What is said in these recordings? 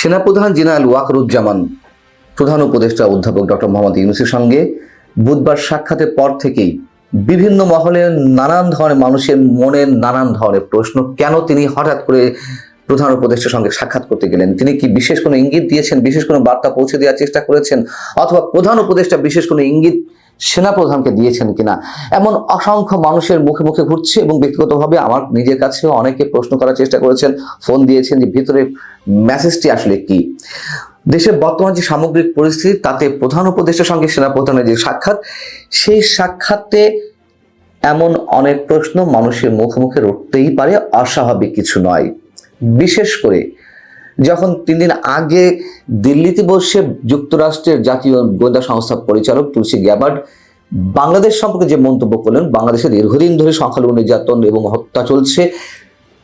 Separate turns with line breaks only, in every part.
সেনাপ্রধান জেনারেল ওয়াকরুজ্জামান, প্রধান উপদেষ্টা অধ্যাপক ডক্টর মোহাম্মদ ইউনুসের সঙ্গে বুধবার সাক্ষাতের পর থেকেই বিভিন্ন মহলে নানান ধরনের মানুষের মনের নানান ধরনের প্রশ্ন, কেন তিনি হঠাৎ করে প্রধান উপদেষ্টার সঙ্গে সাক্ষাৎ করতে গেলেন? তিনি কি বিশেষ কোনো ইঙ্গিত দিয়েছেন, বিশেষ কোনো বার্তা পৌঁছে দেওয়ার চেষ্টা করেছেন? অথবা প্রধান উপদেষ্টা বিশেষ কোনো ইঙ্গিত সেনাপ্রধানকে দিয়েছেন কিনা? এমন অসংখ্য মানুষের মুখে মুখে ঘুরছে এবং ব্যক্তিগতভাবে আমার নিজের কাছেও অনেকে প্রশ্ন করার চেষ্টা করেছেন, ফোন দিয়েছেন যে ভিতরে মেসেজটি আসলে কি? দেশের বর্তমান যে সামগ্রিক পরিস্থিতি, তাতে প্রধান উপদেষ্টার সঙ্গে সেনাপ্রধানের যে সাক্ষাৎ, সেই সাক্ষাতে এমন অনেক প্রশ্ন মানুষের মুখে মুখে উঠতেই পারে, অস্বাভাবিক কিছু নয়। বিশেষ করে যখন তিন দিন আগে দিল্লিতে বসে যুক্তরাষ্ট্রের জাতীয় গোয়েন্দা সংস্থা পরিচালক তুলসী গ্যাবার্ড বাংলাদেশ সম্পর্কে যে মন্তব্য করলেন, বাংলাদেশে দীর্ঘদিন ধরে সংখ্যালঘু নির্যাতন এবং হত্যা চলছে।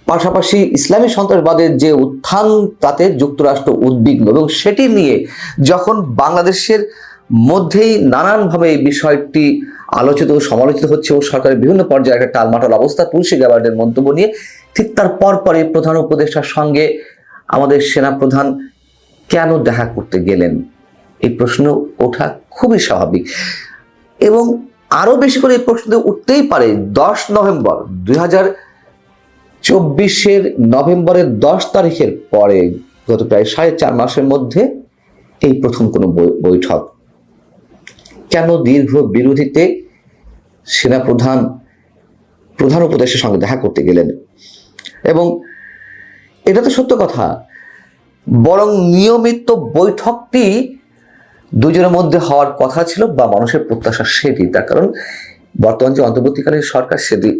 পাশাপাশি ইসলামী সন্ত্রাসবাদের যে উত্থান, তাতে যুক্তরাষ্ট্র উদ্বিগ্ন এবং সেটি নিয়ে যখন বাংলাদেশের মধ্যেই নানানভাবে এই বিষয়টি আলোচিত ও সমালোচিত হচ্ছে ও সরকারের বিভিন্ন পর্যায়ে একটা টালমাটাল অবস্থা, তুলসী গ্যাবার্ডের মন্তব্য নিয়ে, ঠিক তার পরপরই প্রধান উপদেষ্টার সঙ্গে আমাদের সেনাপ্রধান কেন দেখা করতে গেলেন? এই প্রশ্ন ওঠা খুবই স্বাভাবিক। এবং আরও বেশি করে এই প্রশ্ন উঠতেই পারে, দশ নভেম্বর, দুই হাজার চব্বিশের নভেম্বরের দশ তারিখের পরে, গত প্রায় সাড়ে চার মাসের মধ্যে এই প্রথম কোনো বৈঠক। কেন দীর্ঘ বিরোধীতে সেনাপ্রধান, প্রধান উপদেশের সঙ্গে দেখা করতে গেলেন? এবং এটা তো সত্য কথা। বরং নিয়মিত বৈঠকটি দুজনের মধ্যে হওয়ার কথা ছিল বা মানুষের প্রত্যাশা সেটি। তার কারণ বর্তমান যে অন্তর্বর্তীকালীন সরকার, সেটি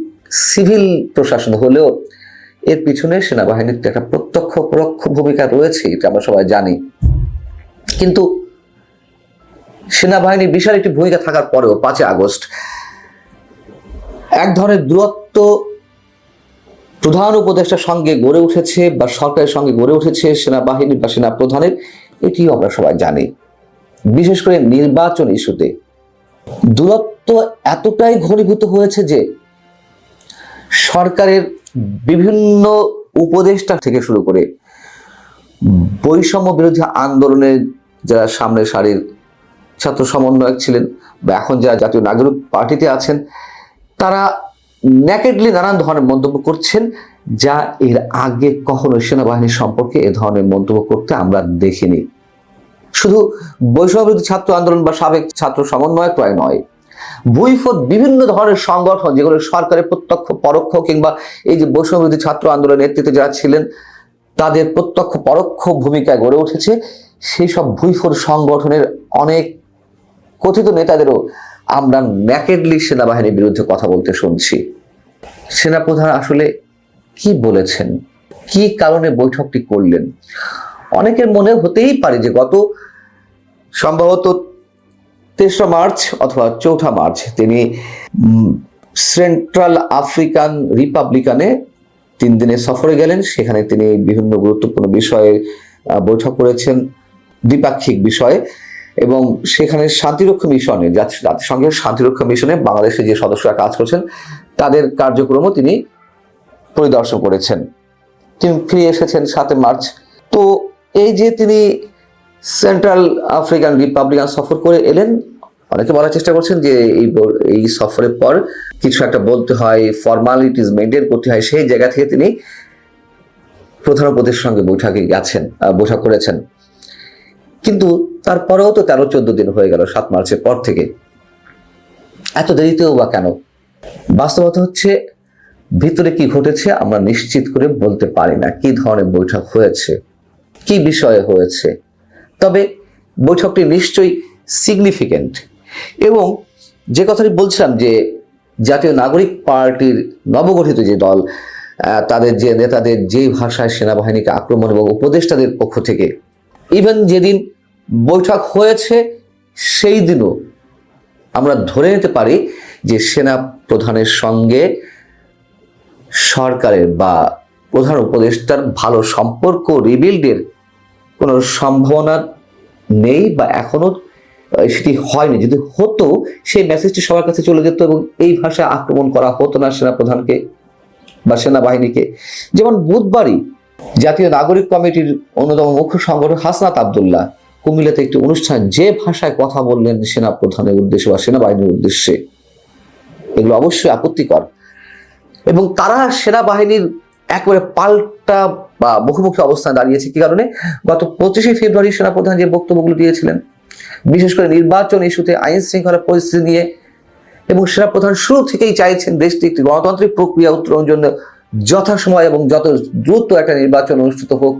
সিভিল প্রশাসন হলেও এর পিছনে সেনাবাহিনীর একটা প্রত্যক্ষ পরোক্ষ ভূমিকা রয়েছে, এটা আমরা সবাই জানি। কিন্তু সেনাবাহিনীর বিশাল একটি ভূমিকা থাকার পরেও পাঁচই আগস্ট এক ধরনের দূরত্ব প্রধান উপদেষ্টার সঙ্গে গড়ে উঠেছে বা সরকারের সঙ্গে গড়ে উঠেছে সেনাবাহিনী বা সেনা প্রধানের এটিও আমরা সবাই জানি। বিশেষ করে নির্বাচন ইস্যুতে। দূরত্ব এতটাই ঘনীভূত হয়েছে যে, সরকারের বিভিন্ন উপদেষ্টা থেকে শুরু করে বৈষম্য বিরোধী আন্দোলনের যারা সামনের সারির ছাত্র সমন্বয়ক ছিলেন বা এখন যারা জাতীয় নাগরিক পার্টিতে আছেন, তারা ন্যাকেডলি নানান ধরনের মন্তব্য করছেন, যা এর আগে কখনো সেনাবাহিনী সম্পর্কে এ ধরনের মন্তব্য করতে আমরা দেখিনি। শুধু বৈষম্যবিরোধী ছাত্র আন্দোলন বা সাবেক ছাত্র সমন্বয়ক নয় নয় বৈফত বিভিন্ন ধরনের সংগঠন, যেগুলো সরকারের প্রত্যক্ষ, পরোক্ষ কিংবা এই যে বৈষম্যবিরোধী ছাত্র আন্দোলনের নেতৃত্বে যারা ছিলেন, তাদের প্রত্যক্ষ, পরোক্ষ ভূমিকায় গড়ে উঠেছে। সেই সব ভুইফোর সংগঠনের অনেক কথিত নেতাদেরও আমরা ন্যাকেডলি সেনাবাহিনীর বিরুদ্ধে কথা বলতে শুনছি। সেনাপ্রধান আসলে কি বলেছেন? কি কারণে বৈঠকটি করলেন? অনেকের মনে হতেই পারে যে গত সম্ভবত তেসরা মার্চ অথবা চৌঠা মার্চ তিনি সেন্ট্রাল আফ্রিকান রিপাবলিকানে তিন দিনের সফরে গেলেন। সেখানে তিনি বিভিন্ন গুরুত্বপূর্ণ বিষয়ে বৈঠক করেছেন। দ্বিপাক্ষিক বিষয়ে। এবং সেখানে শান্তিরক্ষা মিশনে, জাতি- জাতিসংঘের শান্তিরক্ষা মিশনে বাংলাদেশের যে সদস্যরা কাজ করছেন, তাদের কার্যক্রমও তিনি পরিদর্শন করেছেন। তিনি ফিরে এসেছেন সাতই মার্চ। তো এই যে তিনি সেন্ট্রাল আফ্রিকান রিপাবলিকান সফর করে এলেন, অনেকে বলার চেষ্টা করছেন যে এই এই সফরের পর কিছু একটা বলতে হয় ফর্মালিটিস মেনটেন করতে হয়, সেই জায়গা থেকে তিনি প্রধান উপদেশের সঙ্গে বৈঠকে গেছেন বৈঠক করেছেন। কিন্তু তারপরেও তো তেরো, চোদ্দ দিন হয়ে গেল সাত মার্চের পর থেকে। এত দেরিতেও বা কেন? বাস্তবতা হচ্ছে, ভিতরে কি ঘটেছে আমরা নিশ্চিত করে বলতে পারি না কি ধরনের বৈঠক হয়েছে, কি বিষয়ে হয়েছে। তবে বৈঠকটি নিশ্চয়ই সিগনিফিকেন্ট এবং যে কথাটি বলছিলাম যে জাতীয় নাগরিক পার্টির নবগঠিত যে দল তাদের যে নেতাদের যে ভাষায় সেনাবাহিনীকে আক্রমণ এবং উপদেষ্টাদের পক্ষ থেকে ইভেন যেদিন বৈঠক হয়েছে সেই দিনও আমরা ধরে নিতে পারি যে সেনা প্রধানের সঙ্গে সরকারের বা প্রধান উপদেষ্টার ভালো সম্পর্ক রিবিল্ডের কোনো সম্ভাবনা নেই বা এখনও আহ, সেটি হয়নি। যদি হতো সেই মেসেজটি সবার কাছে চলে যেত এবং এই ভাষায় আক্রমণ করা হতো না সেনাপ্রধানকে বা সেনাবাহিনীকে। যেমন বুধবারই জাতীয় নাগরিক কমিটির অন্যতম মুখ্য সংগঠক হাসনাত আবদুল্লাহ কুমিল্লাতে একটি অনুষ্ঠান, যে ভাষায় কথা বললেন সেনা প্রধানের উদ্দেশ্যে বা সেনাবাহিনীর উদ্দেশ্যে, এগুলো অবশ্যই আপত্তিকর। এবং তারা সেনাবাহিনীর একবারে পাল্টা বা মুখোমুখি অবস্থান দাঁড়িয়েছে, কি কারণে? গত পঁচিশে ফেব্রুয়ারি সেনাপ্রধান যে বক্তব্যগুলো দিয়েছিলেন, বিশেষ করে নির্বাচন ইস্যুতে আইন শৃঙ্খলা পরিস্থিতি নিয়ে, এবং সেনাপ্রধান শুরু থেকেই চাইছেন দেশটি একটি গণতান্ত্রিক প্রক্রিয়া উত্তরণ জন্য যথাসময় এবং যত দ্রুত একটা নির্বাচন অনুষ্ঠিত হোক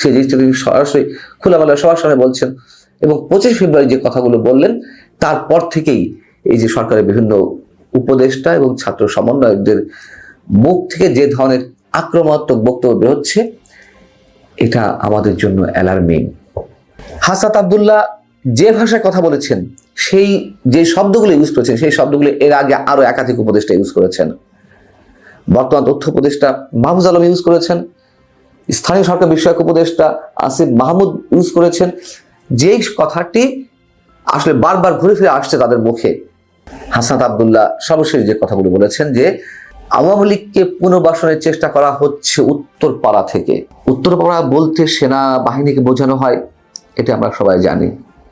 সেই জিনিসটা তিনি সরাসরি খোলামেলা সবার সামনে বলছেন। এবং পঁচিশ ফেব্রুয়ারি যে কথাগুলো বললেন, তারপর থেকেই এই যে সরকারের বিভিন্ন উপদেষ্টা এবং ছাত্র সমন্বয়কদের মুখ থেকে যে ধরনের আক্রমণাত্মক বক্তব্য বেরোচ্ছে এটা আমাদের জন্য অ্যালার্মিং হাসাত আবদুল্লাহ যে ভাষায় কথা বলেছেন, সেই যে শব্দগুলো ইউজ করেছেন, সেই শব্দগুলো এর আগে আরও একাধিক উপদেষ্টা ইউজ করেছেন। বর্তমান তথ্য উপদেষ্টা মাহফুজ আলম ইউজ করেছেন। স্থানীয় সরকার বিষয়ক উপদেষ্টা আসিফ মাহমুদ ইউজ করেছেন। যেই কথাটি আসলে বারবার ঘুরে ফিরে আসছে তাদের মুখে, হাসান আবদুল্লাহ সর্বশেষ যে কথাগুলো বলেছেন যে, আওয়ামী লীগকে পুনর্বাসনের চেষ্টা করা হচ্ছে উত্তরপাড়া থেকে। উত্তরপাড়া বলতে সেনা বাহিনীকে বোঝানো হয়, এটা আমরা সবাই জানি,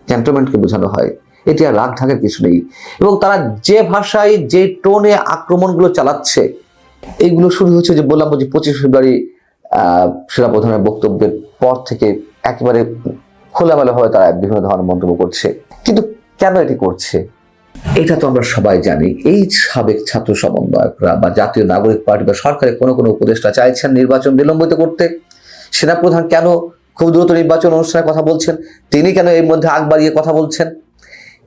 ক্যান্টনমেন্টকে বোঝানো হয়, এটি আর রাগ ঢাকার কিছু নেই। এবং তারা যে ভাষায় যে টোনে আক্রমণগুলো চালাচ্ছে এইগুলো শুরু হচ্ছে যে বললাম যে পঁচিশ ফেব্রুয়ারি আহ, সেনাপ্রধানের বক্তব্যের পর থেকে একেবারে খোলামেলাভাবে তারা বিভিন্ন ধরনের মন্তব্য করছে। কিন্তু কেন এটি করছে? এটা তো আমরা সবাই জানি। এই সাবেক ছাত্র সমন্বয়করা বা জাতীয় নাগরিক পার্টি বা সরকারের কোনো কোনো উপদেষ্টা চাইছেন নির্বাচন বিলম্বিত করতে। সেনাপ্রধান কেন খুব দ্রুত নির্বাচন অনুষ্ঠানের কথা বলছেন? তিনি কেন এর মধ্যে আগ বাড়িয়ে কথা বলছেন?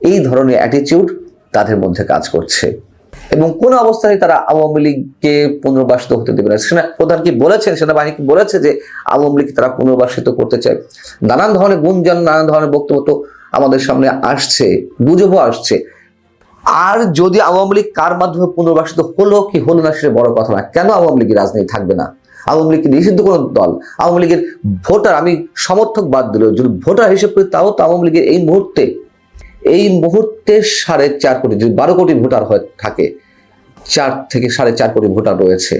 এই ধরনের অ্যাটিটিউড তাদের মধ্যে কাজ করছে। এবং কোন অবস্থায় তারা আওয়ামী লীগকে পুনর্বাসিত হতে দেবে না। সেনা প্রধান কি বলেছেন? সেনাবাহিনী কি বলেছে যে আওয়ামী লীগ তারা পুনর্বাসিত করতে চায়? নানান ধরনের গুঞ্জন, নানান ধরনের বক্তব্য তো আমাদের সামনে আসছে, গুজবও আসছে। আর যদি আওয়ামী লীগ কার মাধ্যমে পুনর্বাসিত হলো কি হলো না সেটা বড় কথা না। কেন আওয়ামী লীগের রাজনীতি থাকবে না? আওয়ামী লীগ নিষিদ্ধ কোনো দল? আওয়ামী লীগের ভোটার, আমি সমর্থক বাদ দিল, যদি ভোটার হিসেবে তাও তো আওয়ামী লীগের এই মুহূর্তে এই মুহূর্তে সাড়ে চার কোটি, যদি বারো কোটি ভোটার হয়ে থাকে, চার থেকে সাড়ে চার কোটি ভোটার রয়েছে।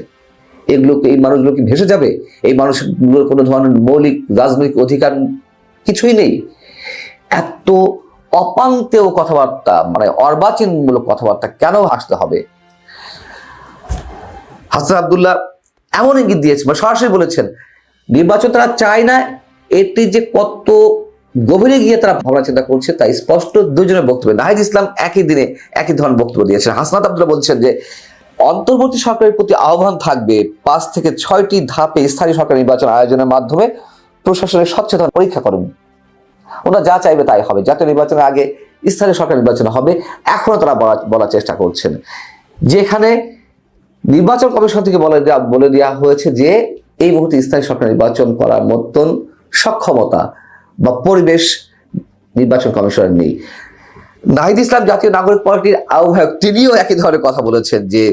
এগুলোকে এই মানুষগুলো কি ভেসে যাবে? এই মানুষগুলোর কোনো ধরনের মৌলিক রাজনৈতিক অধিকার কিছুই নেই? এত অপান্তেও কথাবার্তা মানে অর্বাচীনমূলক কথাবার্তা কেন হাসতে হবে? হাসান আবদুল্লাহ এমন ইঙ্গিত দিয়েছে বা সরাসরি বলেছেন, নির্বাচন তারা চায় না, এটি যে কত গভীরে গিয়ে তারা ভাবনা চিন্তা করছে, তাই স্পষ্ট দুজনের বক্তব্য নাহিদ ইসলাম একই দিনে একই ধরনের বক্তব্য দিয়েছেন। হাসনাত আবদুল্লাহ বলছেন যে, অন্তর্বর্তী সরকারের প্রতি আহ্বান থাকবে পাঁচ থেকে ছয়টি ধাপে স্থানীয় সরকার নির্বাচন আয়োজনের মাধ্যমে প্রশাসনের সচেতন পরীক্ষা করুন। ওরা যা চাইবে তাই হবে। জাতীয় নির্বাচনের আগে স্থানীয় সরকার নির্বাচন হবে এখনও তারা বলা বলার চেষ্টা করছেন। যেখানে নির্বাচন কমিশন থেকে বলে দেওয়া বলে দেওয়া হয়েছে যে, এই মুহূর্তে স্থানীয় সরকার নির্বাচন করার মতন সক্ষমতা বা পরিবেশ নির্বাচন কমিশনের নেই। নাহিদ ইসলাম জাতীয় নাগরিক পার্টির আহ্বায়ক তিনিও একই ধরনের কথা বলেছেন যে,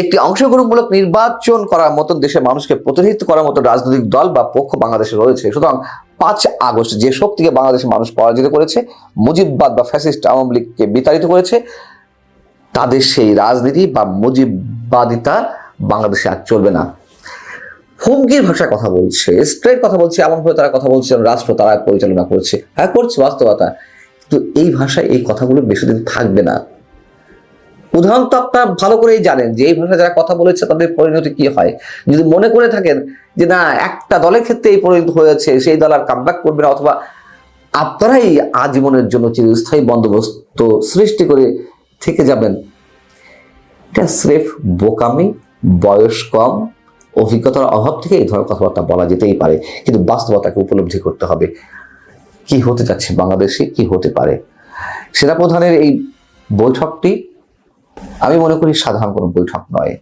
একটি অংশগ্রহণমূলক নির্বাচন করার মতন দেশের মানুষকে প্রতিনিধিত্ব করার মতো রাজনৈতিক দল বা পক্ষ বাংলাদেশে রয়েছে। সুতরাং পাঁচ আগস্ট যে শক্তিকে বাংলাদেশের মানুষ পরাজিত করেছে, মুজিববাদ বা ফ্যাসিস্ট আওয়ামী লীগকে বিতাড়িত করেছে, তাদের সেই রাজনীতি বা মুজিববাদিতা বাংলাদেশে আর চলবে না। হুমকির ভাষায় কথা বলছে স্ট্রেট কথা বলছে, এমন ভাবে তারা কথা বলছে রাষ্ট্র তারা পরিচালনা করছে। হ্যাঁ করছে বাস্তবতা। কিন্তু এই ভাষায় এই কথাগুলো বেশি দিন থাকবে না। উদাহরণ তো আপনারা ভালো করেই জানেন যে এই ভাষায় যারা কথা বলেছে, তাদের পরিণতি কি হয়? যদি মনে করে থাকেন যে না, একটা দলের ক্ষেত্রে এই পরিণত হয়েছে, সেই দল আর কামব্যাক করবে না, অথবা আপনারাই আজীবনের জন্য চিরস্থায়ী বন্দোবস্ত সৃষ্টি করে থেকে যাবেন। এটা স্রেফ বোকামি, বয়স কম অভিজ্ঞতার অভাব থেকে এই ধরনের কথাবার্তা বলা যেতেই পারে, কিন্তু বাস্তবতাকে উপলব্ধি করতে হবে। কি হতে যাচ্ছে বাংলাদেশে? কি হতে পারে? সেনাপ্রধানের এই বৈঠকটি, আমি মনে করি সাধারণ কোনো বৈঠক নয়।